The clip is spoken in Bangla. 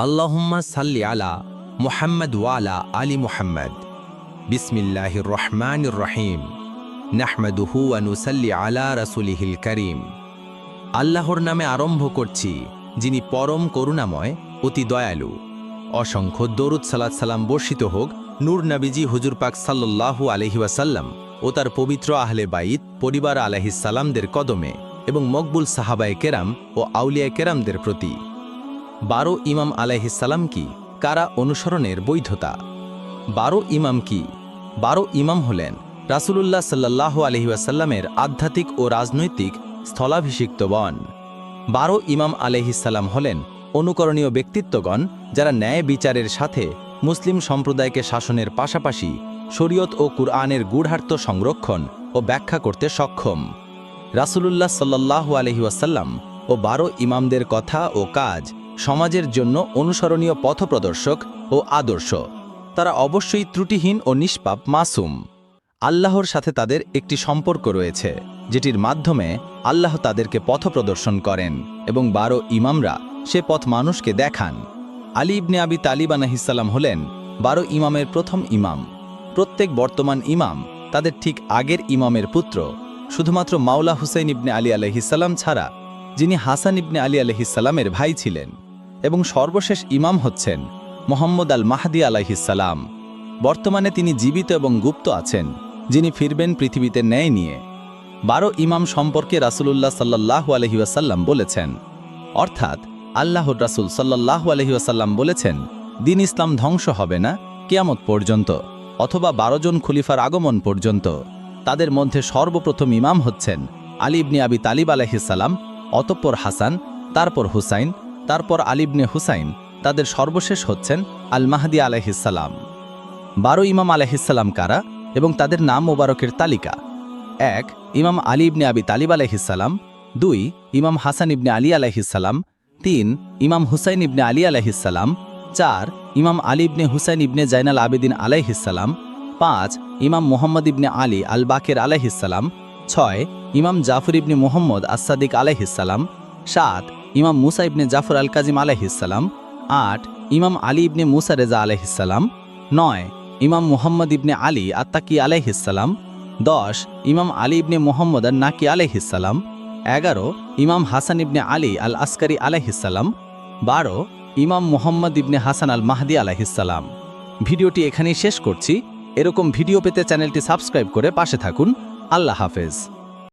আল্লাহুম্মা সাল্লি আলা মুহাম্মদ ওয়ালা আলী মুহাম্মদ। বিসমিল্লাহির রহমান রহিম। নাহমাদুহু আলা রসুলিহিল করিম। আল্লাহর নামে আরম্ভ করছি, যিনি পরম করুণাময়, অতি দয়ালু। অসংখ্য দরুদ সালাত সালাম বর্ষিত হোক, নূর নবীজি হুজুর পাক সাল্লাল্লাহু আলহি ওয়াসাল্লাম ও তার পবিত্র আহলে বাইত, পরিবার আলাহিস সালামদের কদমে এবং মকবুল সাহাবায় কেরাম ও আউলিয়া কেরামদের প্রতি। বারো ইমাম আলাইহিসাল্লাম কি? কারা অনুসরণের বৈধতা? বারো ইমাম কি? বারো ইমাম হলেন রাসূলুল্লাহ সাল্লাহ আলহিউসাল্লামের আধ্যাত্মিক ও রাজনৈতিক স্থলাভিষিক্ত বন। বারো ইমাম আলহিসাল্লাম হলেন অনুকরণীয় ব্যক্তিত্বগণ যারা ন্যায় বিচারের সাথে মুসলিম সম্প্রদায়কে শাসনের পাশাপাশি শরীয়ত ও কুরআনের গূঢ়ার্থ সংরক্ষণ ও ব্যাখ্যা করতে সক্ষম। রাসূলুল্লাহ সাল্লাল্লাহু আলহি ওয়াসাল্লাম ও বারো ইমামদের কথা ও কাজ সমাজের জন্য অনুসরণীয় পথপ্রদর্শক ও আদর্শ। তারা অবশ্যই ত্রুটিহীন ও নিষ্পাপ মাসুম। আল্লাহর সাথে তাদের একটি সম্পর্ক রয়েছে, যেটির মাধ্যমে আল্লাহ তাদেরকে পথপ্রদর্শন করেন এবং বারো ইমামরা সে পথ মানুষকে দেখান। আলী ইবনে আবি তালিব আনাহিসাল্লাম হলেন বারো ইমামের প্রথম ইমাম। প্রত্যেক বর্তমান ইমাম তাদের ঠিক আগের ইমামের পুত্র, শুধুমাত্র মাওলা হুসাইন ইবনে আলী আলহিসাল্লাম ছাড়া, যিনি হাসান ইবনে আলী আলহিসাল্লামের ভাই ছিলেন। এবং সর্বশেষ ইমাম হচ্ছেন মোহাম্মদ আল মাহাদি আলাইহিসাল্লাম বর্তমানে তিনি জীবিত এবং গুপ্ত আছেন, যিনি ফিরবেন পৃথিবীতে ন্যায় নিয়ে। বারো ইমাম সম্পর্কে রাসূলুল্লাহ সাল্লাহ আলহিউসাল্লাম বলেছেন, অর্থাৎ আল্লাহর রাসুল সাল্লাহ আলহিউসাল্লাম বলেছেন, দিন ইসলাম ধ্বংস হবে না, কেয়ামত পর্যন্ত, অথবা বারো জন খলিফার আগমন পর্যন্ত। তাদের মধ্যে সর্বপ্রথম ইমাম হচ্ছেন আলী ইবনে আবি তালিব আলাইহিসাল্লাম অতঃপর হাসান, তারপর হুসাইন তারপর আলিবনে হুসাইন তাদের সর্বশেষ হচ্ছেন আল মাহাদি আলাইহিসাল্লাম বারো ইমাম আলাইহিসাল্লাম কারা এবং তাদের নাম মোবারকের তালিকা? এক, ইমাম আলী ইবনে আবি তালিব আলাইহিসাল্লাম দুই, ইমাম হাসান ইবনে আলী আলাইহিসাল্লাম তিন, ইমাম হুসাইন ইবনে আলী আলাইহিসাল্লাম চার, ইমাম আলী ইবনে হুসাইন ইবনে জাইনাল আবেদিন আলাইহিসাল্লাম পাঁচ, ইমাম মোহাম্মদ ইবনে আলী আল বাকের আলাইহিসাল্লাম ছয়, ইমাম জাফর ইবনে মোহাম্মদ আসাদিক আলাইহিসাল্লাম সাত ইমাম মুসা ইবনে জাফর আল কাজিম আলাইহিসাল্লাম আট, ইমাম আলী ইবনে মুসা রেজা আলাইহিসাল্লাম নয়, ইমাম মুহাম্মদ ইবনে আলী আত্তাকি আলাইহিসাল্লাম দশ, ইমাম আলী ইবনে মোহাম্মদ আর নাকি আলাইহিসাল্লাম এগারো, ইমাম হাসান ইবনে আলী আল আসকারি আলাইহিসাল্লাম বারো, ইমাম মোহাম্মদ ইবনে হাসান আল মাহদি আলাইহিসাল্লাম ভিডিওটি এখানেই শেষ করছি। এরকম ভিডিও পেতে চ্যানেলটি সাবস্ক্রাইব করে পাশে থাকুন। আল্লাহ হাফেজ।